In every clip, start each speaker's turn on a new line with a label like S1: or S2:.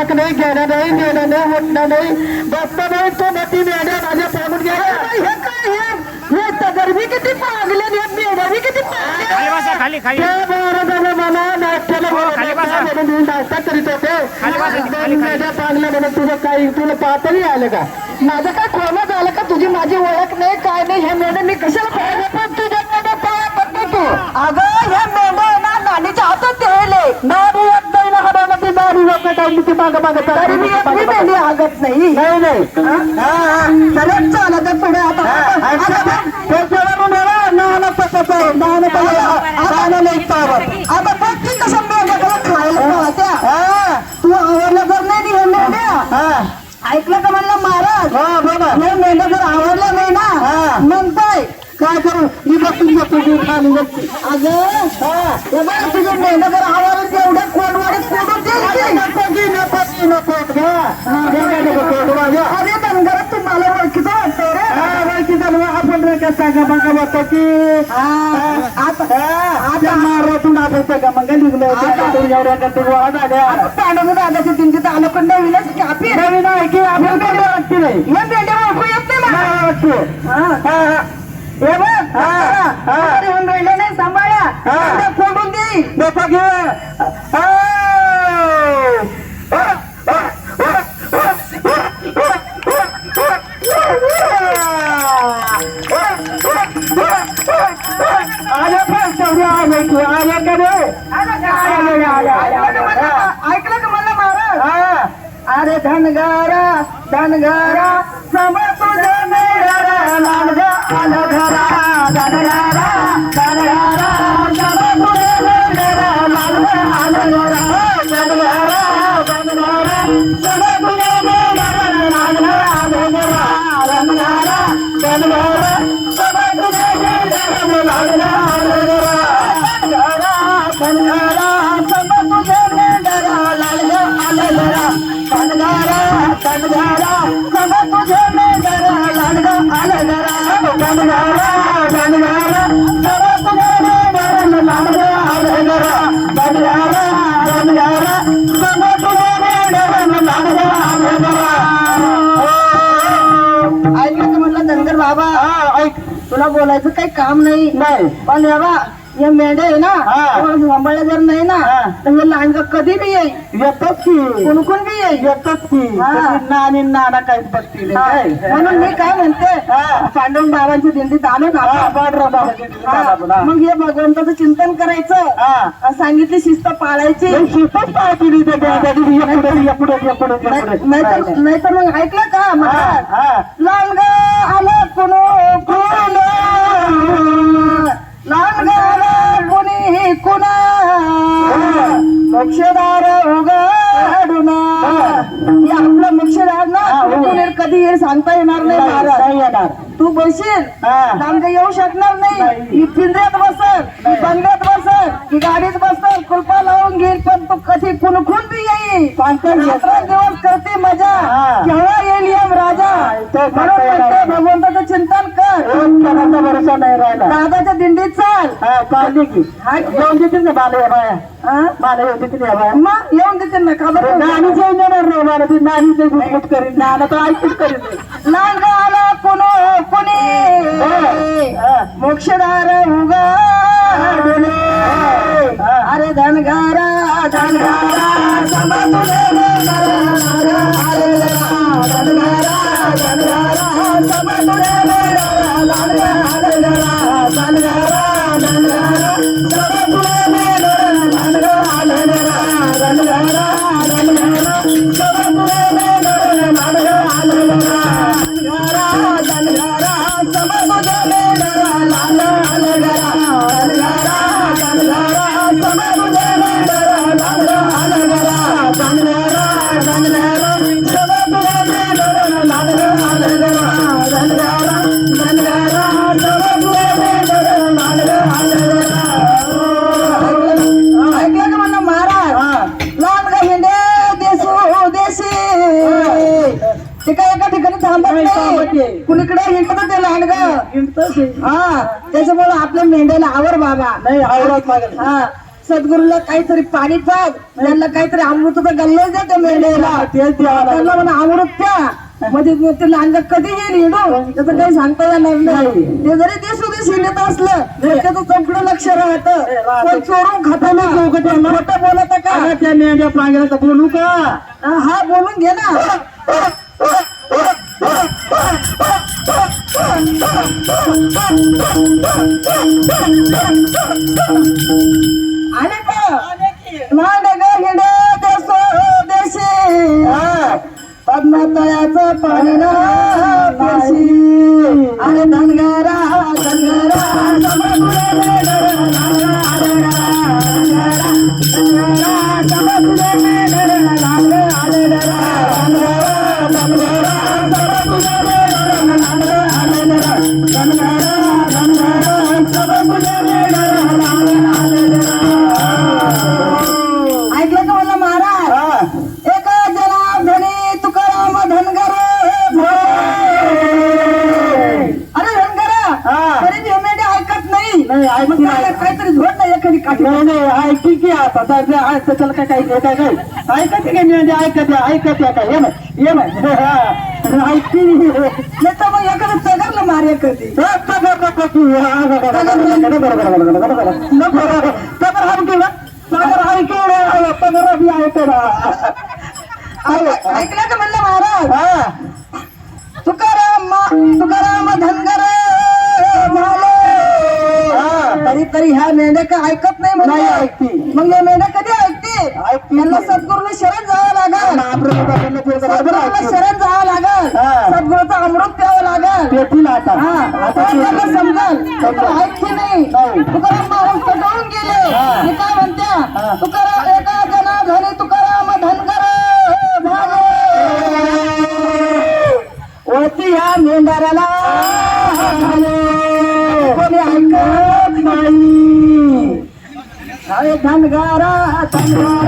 S1: ओळख नाही घेणं नाही देणं नाही उठणं नाही. बसणं नाही तो नटी मेंढ्या माझ्या पाहून गेला हे काय हे? हे तर गरबी किती पागले हे किती महाराजाला मला नाट्याला
S2: हो,
S1: नाश्ता करीत होते. माझ्या चांगलं म्हणून तुझं काही तुला पाहता नाही आलं का? माझं काय खोलं झालं का? तुझी माझी ओळख नाही काय नाही हे मेंढ्या मी कशाला पाहिजे पण तुझ्या मेंढ्या पाया पडतो तू.
S3: अगं मेंढ्या आहे ना नानीच्या हातात ठेवले
S1: ना नारी लोक मागं.
S3: तरी मी मेंढी हागत नाही
S1: नाही. नाही
S3: चालत आहे पुढे आता बघ,
S1: तसंच आहे. नाना नाही.
S3: आता बघ की कसं मेंढ्याकडे खायला पाहत्या तू आवडलं जर नाही हा. ऐकलं का म्हणलं महाराज.
S1: हा, बघा.
S3: हे मेंढ्या जर आवडलं नाही ना
S1: हा.
S3: म्हणताय.
S1: काय करू? बसून घेतो ही खाली बसते.
S3: अगं बघ तुझे मेंढ्या जर आवडलं तेवढ्या कोणवाडीत कोणून देईल की?
S1: नको की नको.
S3: अरे धनगरात तू मला ओळखीचं वाटतंय रे.
S1: बाईची जणू आपण रे का सांगा बघा बघतो की?
S3: आता
S1: आता. मारतून आपण का मग निघलो
S3: आता-
S1: एवढ्या गती गोळा झाल्या.
S3: पांडव दादाच्या दिंडीत आलो पण नवीनच कापी रे
S1: नवीन आहे की आपण वाटते नाही?
S3: ओळखू येत नाही
S1: वाटतो
S3: हा.
S1: हा, हा.
S3: हे बघ
S1: हा, हा.
S3: राहिले नाही. मेंढ्या फोडून दे ऐकलं का म्हणलं महाराज
S1: हा.
S3: अरे धनगारा धनगारा सम तुझे आलं घरा धनगारा धनगारा सम तुझे आलं घरा धनगारा धनगारा सम तुझे आलं घरा धनगारा धनगारा बाबा. ऐक. तुला बोलायचं काही काम नाही.
S1: नाही.
S3: पण हे बा हे मेंढे आहे ना
S1: हा.
S3: सांभाळले जर नाही ना
S1: हा.
S3: तर हे लांडगा कधी बी येईल?
S1: येतात की.
S3: कुणकुण बी येईल?
S1: येतात की.
S3: हा.
S1: तशी नानी नाना काही बघतील
S3: हा. म्हणून मी काय म्हणते
S1: हा.
S3: पांडव आलो
S1: हा, बाबा
S3: हा.
S1: झाला पुन्हा.
S3: मग हे भगवंताचं चिंतन करायचं.
S1: हा.
S3: आणि सांगितली शिस्त पाळायची.
S1: हे शिस्तच काय केली त्या त्या- त्या दिवशी या पुढे, या
S3: कुणी कुणा. मोक्षदार उघडून. हे आपलं मोक्षदार ना कुणी कधी येईल सांगता येणार नाही महाराज.
S1: येणार.
S3: तू बसशील
S1: हा.
S3: येऊ शकणार नाही. ही पिंजऱ्यात बसल. ही बंगल्यात बसल ही गाडीत बसल कुलपा लावून घेईल पण तू कधी कुणकुण बी येईल. दिवस करते मजा. केव्हा येईल यम राजा
S1: ते.
S3: भगवंताचं चिंतन कर
S1: भरोसा नाही राहिला
S3: दादाच्या दिंडीत चाल
S1: चालली की. येऊन देतील ना बाला बाया
S3: हा?
S1: बाला येऊन देतील या बाया
S3: मग येऊन देते ना का बरं?
S1: नानी जेवण देणार नाही मला ती नानी ते गुटगुट करीन नाना तर ऐकूच करीन नाही.
S3: लांग आला कुणो कुणी. मोक्षदार उगाडले अरे धनगारा धनगारा सम तुझे धनगारा धनगारा सम तुझे कुणीकडे हिंडत ते लहान ग. हा त्याच्यामुळे आपल्या मेंढ्याला आवर बाबा.
S1: नाही आवडत
S3: हा सद्गुरूला काहीतरी पाणी पाग त्यांना काहीतरी अमृताचा गल्ले द्या त्या मेंढ्याला. त्यांना म्हणा अमृत प्या. म्हणजे ते लांजा कधी येईल हिडो? त्याचं काही सांगता येणार नाही. ते जरी ते सुद्धा शिंदत असलं तर त्याचं चौकडं लक्ष राहतं. चोरून खाता ना खोटं बोलत का?
S1: त्या मेंढ्या तर बोलू का?
S3: हा बोलून घे ना. मांडग हिडत स्वदेशी पद्मतयाच पांढरा आणि धनगरा धनगरा बी ऐकलं का म्हणलं महाराज तुकाराम तुकाराम धनगर झालं तरी तरी ह्या मेंढ्या का ऐकत नाही म्हणजे
S1: ऐकती.
S3: मग या मेंढ्या कधी ऐकते?
S1: ऐकती.
S3: यांना सद्गुरूला शरण जावं लागल. शरण जावं लागल. सद्गुरूचं अमृत प्यावं लागल.
S1: पेटील आता
S3: हा त्यांना समजल. ऐकते नाही. तुकाराम महाराज पटवून गेले.
S1: हा.
S3: काय. म्हणत्या तुकाराम एका जना धनी तुकाराम धनगर. झाले.
S1: वरती ह्या मेंढाऱ्याला कोणी ऐकत ಧನ್ಗಾರ ಧನ್ಗಾರ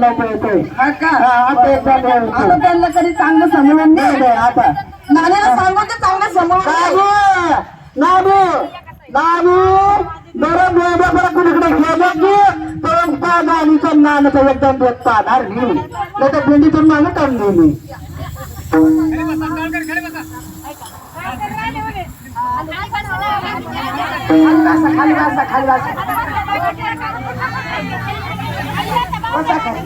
S1: चांगला
S3: पळतोय हा
S1: का? आता आता
S3: एकदम त्यांना कधी चांगलं समजून
S1: नाही आता.
S3: नाण्याला सांगू ते चांगलं समजून
S1: नाबू नाबू बरं बोलबा बरं कुणीकडे घेणार की परंपरा गाणीच्या नानाचं एकदम बोट पाहणार घेऊ नाही तर भेंडीतून नाणं काढून घेऊ
S3: खाली बसा खाली बसा. खाली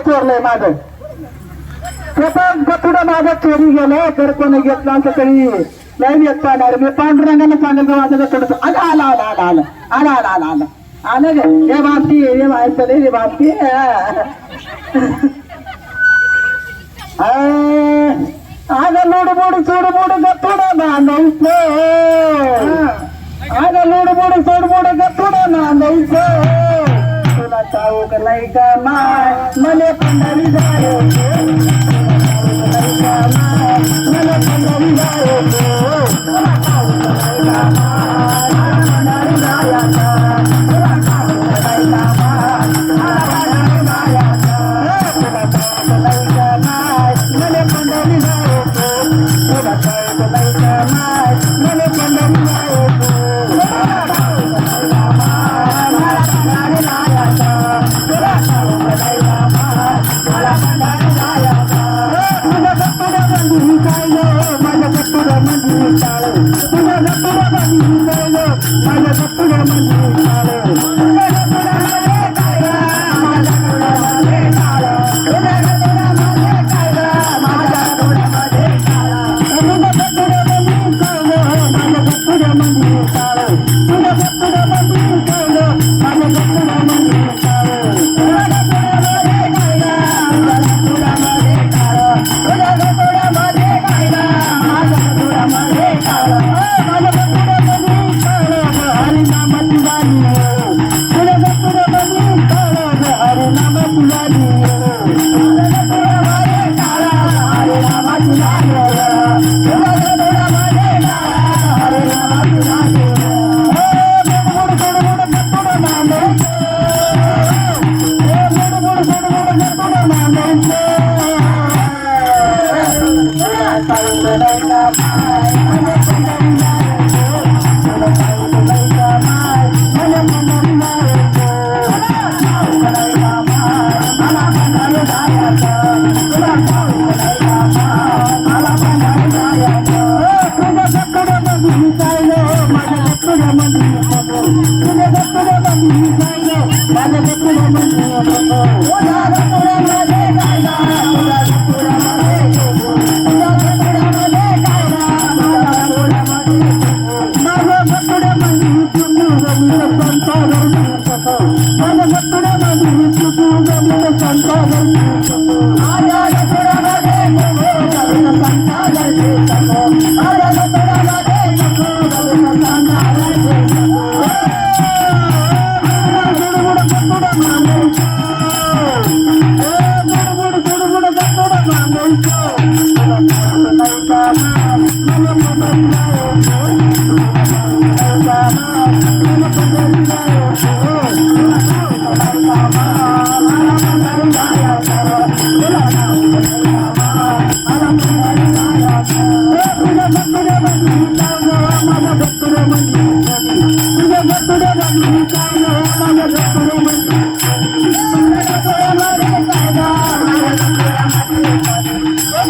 S1: चोरलंय माझं प्रथम पुढे चोरी गेलं तर कोणी घेतलं असं तरी नाही येत पाहणार मी पांडुरंगाला सांगितलं माझं थोडस आलं आलं आलं. आलं आलं आलं आलं आलं आलं आलं गे हे बापती हे बायचं रे बापती आग लुडबुड चुडबुड गथुड नांदायचं. आग लुडबुड चुडबुड गथुड नांदायचं. तुला ठाऊक नाही का माय? मले पंढरी जायो मला पंढरी जायो तुला ठाऊक नाही का माय?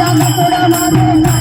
S1: I'm gonna put on my